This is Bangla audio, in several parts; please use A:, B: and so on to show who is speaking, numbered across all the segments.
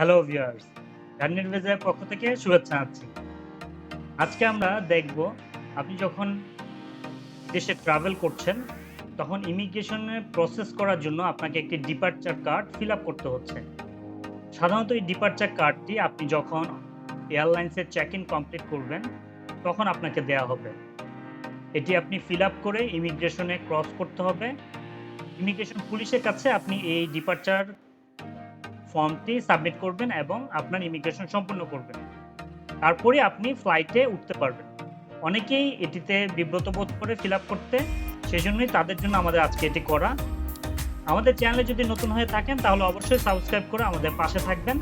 A: হ্যালো ভিউয়ার্স গার্ডেন ভেজের পক্ষ থেকে শুভেচ্ছা জানাচ্ছি। আজকে আমরা দেখব, আপনি যখন দেশে ট্রাভেল করছেন, তখন ইমিগ্রেশনে প্রসেস করার জন্য আপনাকে একটি ডিপার্চার কার্ড ফিল আপ করতে হচ্ছে। সাধারণত এই ডিপার্চার কার্ডটি আপনি যখন এয়ারলাইন্সের চেক ইন কমপ্লিট করবেন, তখন আপনাকে দেয়া হবে। এটি আপনি ফিল আপ করে ইমিগ্রেশনে ক্রস করতে হবে। ইমিগ্রেশন পুলিশের কাছে আপনি এই ডিপার্চার ফর্মটি সাবমিট করবেন এবং আপনার ইমিগ্রেশন সম্পূর্ণ করবেন। তারপরে আপনি ফ্লাইটে উঠতে পারবেন। অনেকেই এটিতে বিব্রত বোধ করে ফিল আপ করতে, সেজন্যই তাদের জন্য আমাদের আজকে এটি করা। আমাদের চ্যানেলে যদি নতুন হয়ে থাকেন, তাহলে অবশ্যই সাবস্ক্রাইব করে আমাদের পাশে থাকবেন।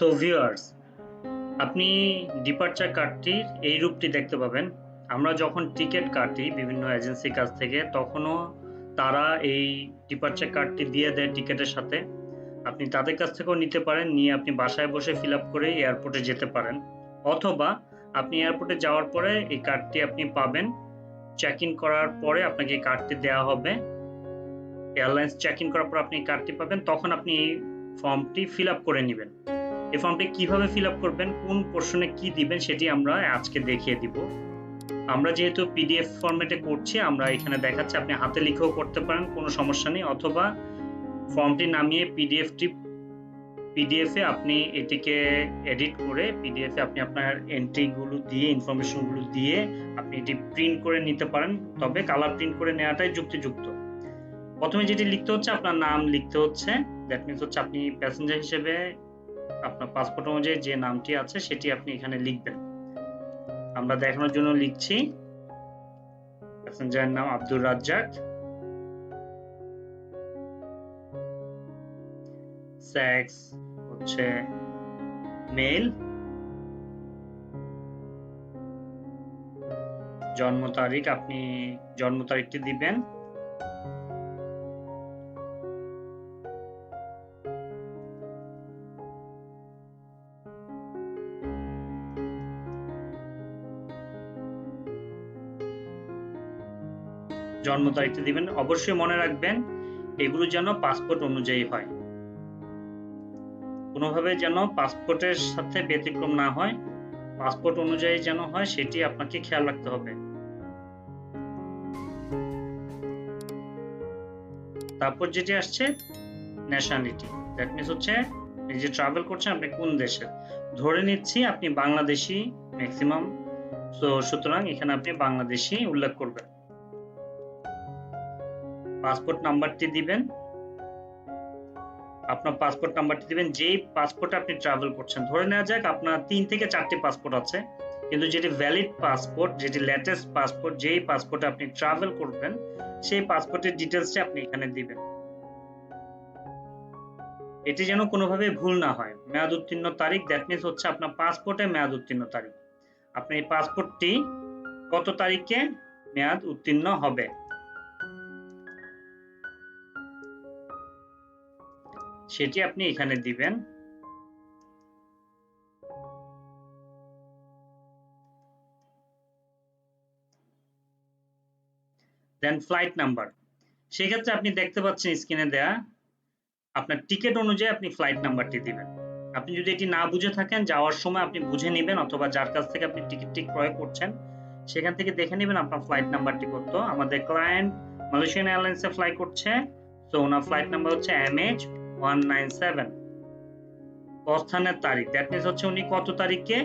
A: সো ভিউয়ার্স আপনি ডিপার্চার কার্ডটির এই রূপটি দেখতে পাবেন। আমরা যখন টিকিট কাটি বিভিন্ন এজেন্সির কাছ থেকে, তখনও তারা এই ডিপার্চার কার্ডটি দিয়ে দেয় টিকিটের সাথে। আপনি তাদের কাছ থেকেও নিতে পারেন, নিয়ে আপনি বাসায় বসে ফিল আপ করে এয়ারপোর্টে যেতে পারেন। অথবা আপনি এয়ারপোর্টে যাওয়ার পরে এই কার্ডটি আপনি পাবেন। চেক ইন করার পরে আপনাকে এই কার্ডটি দেওয়া হবে। এয়ারলাইন্স চেক ইন করার পর আপনি কার্ডটি পাবেন। তখন আপনি এই ফর্মটি ফিল আপ করে নেবেন। এই ফর্মটি কীভাবে ফিল আপ করবেন, কোন পোর্শনে কি দিবেন সেটি আমরা আজকে দেখিয়ে দিব। আমরা যেহেতু পিডিএফ ফরম্যাটে করছি, আমরা এখানে দেখাচ্ছি আপনি হাতে লিখেও করতে পারেন, কোনো সমস্যা নেই। অথবা ফর্মটি নামিয়ে পিডিএফটি পিডিএফে আপনি এটিকে এডিট করে পিডিএফে আপনি আপনার এন্ট্রিগুলো দিয়ে ইনফরমেশনগুলো দিয়ে আপনি এটি প্রিন্ট করে নিতে পারেন। তবে কালার প্রিন্ট করে নেওয়াটাই যুক্তিযুক্ত। প্রথমে যেটি লিখতে হচ্ছে, আপনার নাম লিখতে হচ্ছে। দ্যাট মিনস হচ্ছে আপনি প্যাসেঞ্জার হিসেবে আপনার পাসপোর্ট অনুযায়ী যে নামটি আছে, সেটি আপনি এখানে লিখবেন। আমরা দেখানোর জন্য লিখছি প্যাসেঞ্জারের নাম আব্দুর রাজ্জাক। সেক্স হচ্ছে মেল জন্ম তারিখ আপনি, জন্ম তারিখটি দিবেন। জন্ম তারিখটা দিবেন অবশ্যই মনে রাখবেন এগুলো যেন পাসপোর্ট অনুযায়ী হয়। কোনোভাবে যেন পাসপোর্টের সাথে ব্যতিক্রম না হয় পাসপোর্ট অনুযায়ী যেন হয়, সেটি আপনাকে খেয়াল রাখতে হবে। তারপর যেটি আসছে ন্যাশনালিটি দ্যাট মিনস হচ্ছে যে ট্রাভেল করছেন আপনি কোন দেশে? ধরে নিচ্ছি আপনি বাংলাদেশি ম্যাক্সিমাম তো সুতরাং এখানে আপনি বাংলাদেশি উল্লেখ করবেন। পাসপোর্ট নাম্বারটি দিবেন। আপনার পাসপোর্ট নাম্বারটি দিবেন, যেই পাসপোর্টে আপনি ট্রাভেল করছেন। ধরে নেওয়া যাক, আপনার তিন থেকে চারটি পাসপোর্ট আছে, কিন্তু যেটি ভ্যালিড পাসপোর্ট, যেটি লেটেস্ট পাসপোর্ট, যেই পাসপোর্টে আপনি ট্রাভেল করবেন, সেই পাসপোর্টের ডিটেলসটি আপনি এখানে দিবেন। এটি যেন কোনোভাবে ভুল না হয়। মেয়াদ উত্তীর্ণ তারিখ দ্যাট মিনস হচ্ছে আপনার পাসপোর্টে মেয়াদ উত্তীর্ণ তারিখ। আপনি এই পাসপোর্টটি কত তারিখে মেয়াদ উত্তীর্ণ হবে? সেটি আপনি এখানে দিবেন। দেন ফ্লাইট নাম্বার সেক্ষেত্রে আপনি দেখতে পাচ্ছেন স্ক্রিনে দেয়া আপনার টিকিট অনুযায়ী আপনি ফ্লাইট নাম্বারটি দিবেন। আপনি যদি এটি না বুঝে থাকেন, যাওয়ার সময় আপনি বুঝে নেবেন অথবা যার কাছ থেকে আপনি টিকিটটি ক্রয় করছেন, সেখান থেকে দেখে নেবেন আপনার ফ্লাইট নাম্বারটি কত। আমাদের ক্লায়েন্ট মালয়েশিয়ান এয়ারলাইন্সে ফ্লাই করছে তো ওনার ফ্লাইট নাম্বার হচ্ছে এমএইচ প্রস্থানের তারিখ দ্যাট মিনস হচ্ছে উনি কত তারিখে?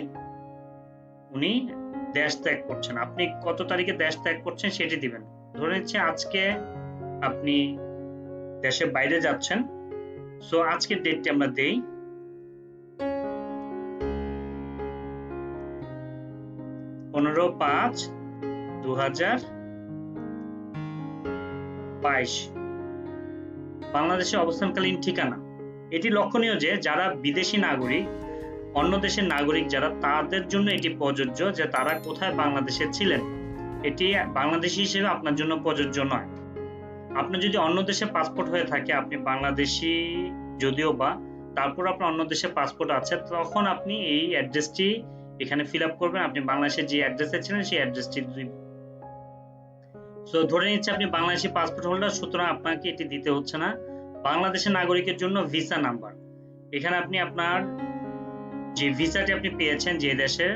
A: উনি দেশ ত্যাগ করছেন। আপনি কত তারিখে দেশ ত্যাগ করছেন সেটি দিবেন। ধরে নিচ্ছে আজকে আপনি দেশের বাইরে যাচ্ছেন। সো আজকের ডেটটি আমরা দেই। পনেরো পাঁচ দু হাজার বাইশ। বাংলাদেশে অবস্থানকালীন ঠিকানা। এটি লক্ষণীয় যে, যারা বিদেশি নাগরিক, অন্য দেশের নাগরিক যারা, তাদের জন্য এটি প্রযোজ্য যে, তারা কোথায় বাংলাদেশে ছিলেন। এটি বাংলাদেশি হিসেবে আপনার জন্য প্রযোজ্য নয়। আপনার যদি অন্য দেশে পাসপোর্ট হয়ে থাকে, আপনি বাংলাদেশি যদিও বা, তারপর আপনার অন্য দেশে পাসপোর্ট আছে, তখন আপনি এই অ্যাড্রেসটি এখানে ফিল আপ করবেন। আপনি বাংলাদেশে যে অ্যাড্রেসে ছিলেন, সেই অ্যাড্রেসটি সো ধরে নিচ্ছে আপনি বাংলাদেশি পাসপোর্ট হোল্ডার সুতরাং আপনাকে এটি দিতে হচ্ছে না। বাংলাদেশের নাগরিকের জন্য ভিসা নাম্বার এখানে আপনি আপনার যে ভিসাটি আপনি পেয়েছেন যে দেশের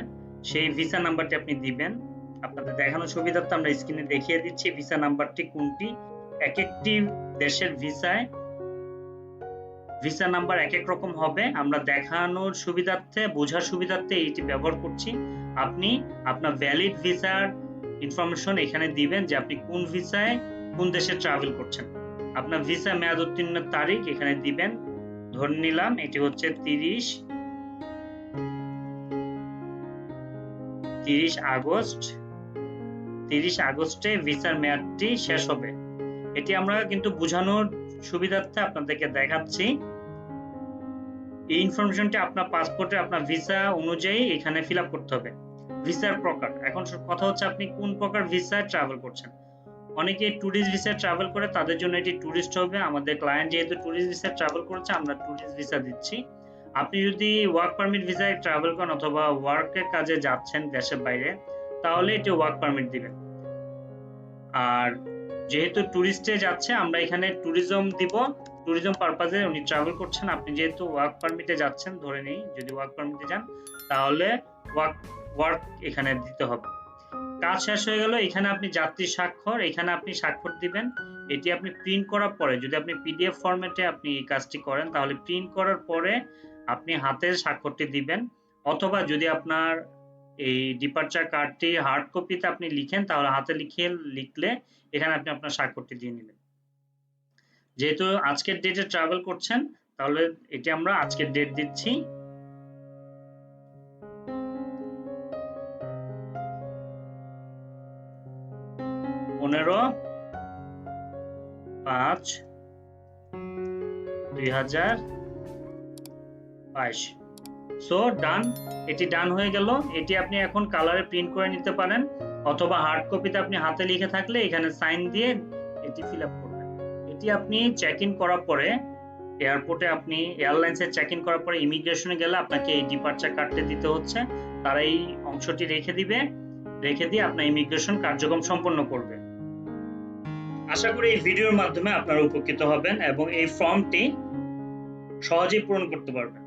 A: সেই ভিসা নাম্বারটি আপনি দিবেন। আপনাদের দেখানোর সুবিধার্থে আমরা স্ক্রিনে দেখিয়ে দিচ্ছি ভিসা নাম্বারটি কোনটি। এক একটি দেশের ভিসায় ভিসা নাম্বার এক এক রকম হবে। আমরা দেখানোর সুবিধার্থে, বোঝার সুবিধার্থে এইটি ব্যবহার করছি। আপনি আপনার ভ্যালিড ভিসার ইনফরমেশন এখানে দিবেন যে আপনি কোন ভিসায় কোন দেশে ট্রাভেল করছেন। আপনার ভিসা মেয়াদ উত্তীর্ণের তারিখ এখানে দিবেন। ধরে নিলাম, এটি হচ্ছে তিরিশ তিরিশ আগস্ট। তিরিশ আগস্টে ভিসার মেয়াদটি শেষ হবে। এটি আমরা কিন্তু বোঝানোর সুবিধার্থে আপনাদেরকে দেখাচ্ছি। এই ইনফরমেশনটি আপনার পাসপোর্টে আপনার ভিসা অনুযায়ী এখানে ফিল করতে হবে। ভিসার প্রকার। এখন কথা হচ্ছে আপনি কোন প্রকার ভিসায় ট্রাভেল করছেন। অনেকে ট্যুরিস্ট ভিসায় ট্রাভেল করে, তাদের জন্য এটি ট্যুরিস্ট হবে। আমাদের ক্লায়েন্ট যেহেতু ট্যুরিস্ট ভিসায় ট্রাভেল করেছে, আমরা ট্যুরিস্ট ভিসা দিচ্ছি। আপনি যদি ওয়ার্ক পারমিট ভিসায় ট্রাভেল করেন অথবা ওয়ার্কের কাজে যাচ্ছেন দেশের বাইরে, তাহলে এটি ওয়ার্ক পারমিট দিবেন। আর যেহেতু ট্যুরিস্টে যাচ্ছে, আমরা এখানে ট্যুরিজম দিব। ট্যুরিজম পারপাজে উনি ট্রাভেল করছেন। আপনি যেহেতু ওয়ার্ক পারমিটে যাচ্ছেন, ধরে নেই, যদি ওয়ার্ক পারমিটে যান, তাহলে ওয়ার্ক ওয়ার্ক এখানে দিতে হবে। কাজ শেষ হয়ে গেল, এখানে আপনি যাত্রী স্বাক্ষর, এখানে আপনি স্বাক্ষর দিবেন। এটি আপনি প্রিন্ট করার পরে, যদি আপনি পিডিএফ ফরম্যাটে আপনি এই কাজটি করেন, তাহলে প্রিন্ট করার পরে আপনি হাতের স্বাক্ষরটি দিবেন। অথবা যদি আপনার এই ডিপার্চার কার্ডটি হার্ড কপিতে আপনি লিখেন, তাহলে হাতে লিখে লিখলে এখানে আপনি আপনার স্বাক্ষরটি দিয়ে নেবেন। যেহেতু আজকের ডেটে ট্রাভেল করছেন, তাহলে এটি আমরা আজকের ডেট দিচ্ছি। দুই হাজার বাইশ। সো ডান এটি ডান হয়ে গেল। এটি আপনি এখন কালারে প্রিন্ট করে নিতে পারেন, অথবা হার্ড কপিতে আপনি হাতে লিখে থাকলে এখানে সাইন দিয়ে এটি ফিল আপ করবেন। এটি আপনি চেক ইন করার পরে এয়ারপোর্টে আপনি এয়ারলাইন্সে চেক ইন করার পরে ইমিগ্রেশনে গেলে আপনাকে এই ডিপার্চার কার্ডটি দিতে হচ্ছে। তারা এই অংশটি রেখে দিবে। রেখে দিয়ে আপনার ইমিগ্রেশন কার্যক্রম সম্পন্ন করবে। আশা করি এই ভিডিওর মাধ্যমে আপনারা উপকৃত হবেন এবং এই ফর্মটি সহজেই পূরণ করতে পারবেন।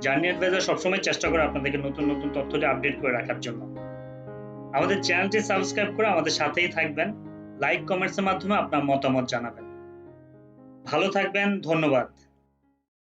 A: জার্নি অ্যাডভাইজার সবসময় চেষ্টা করে আপনাদেরকে নতুন নতুন তথ্যটি আপডেট করে রাখার জন্য। আমাদের চ্যানেলটি সাবস্ক্রাইব করে আমাদের সাথেই থাকবেন। লাইক কমেন্টসের মাধ্যমে আপনার মতামত জানাবেন। ভালো থাকবেন, ধন্যবাদ।